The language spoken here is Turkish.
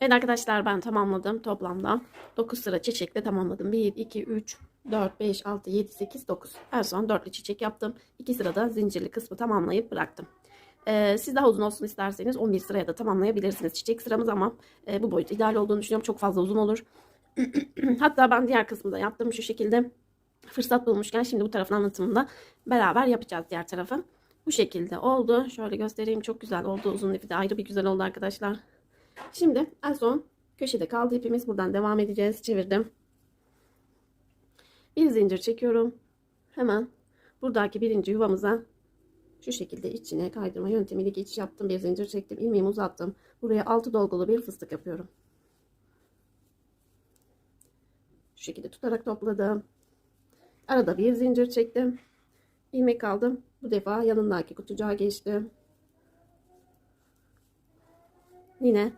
Evet arkadaşlar ben tamamladım toplamda. 9 sıra çiçekle tamamladım. 1, 2, 3, 4, 5, 6, 7, 8, 9. En son dörtlü çiçek yaptım. 2 sırada zincirli kısmı tamamlayıp bıraktım. Ee, siz daha uzun olsun isterseniz 11 sıraya da tamamlayabilirsiniz. Çiçek sıramız ama e, bu boyut ideal olduğunu düşünüyorum. Çok fazla uzun olur. Hatta ben diğer kısmı da yaptım şu şekilde. Fırsat bulmuşken şimdi bu tarafın anlatımında beraber yapacağız diğer tarafı. Bu şekilde oldu. Şöyle göstereyim. Çok güzel oldu. Uzun ipi de ayrı bir güzel oldu arkadaşlar. Şimdi en son köşede kaldı ipimiz. Buradan devam edeceğiz. Çevirdim. Bir zincir çekiyorum. Hemen buradaki birinci yuvamıza şu şekilde içine kaydırma yöntemiyle geçiş yaptım. Bir zincir çektim. ilmeğimi uzattım. Buraya altı dolgulu bir fıstık yapıyorum. Şu şekilde tutarak topladım. Arada bir zincir çektim. ilmek aldım. Bu defa yanındaki kutucuğa geçtim. Yine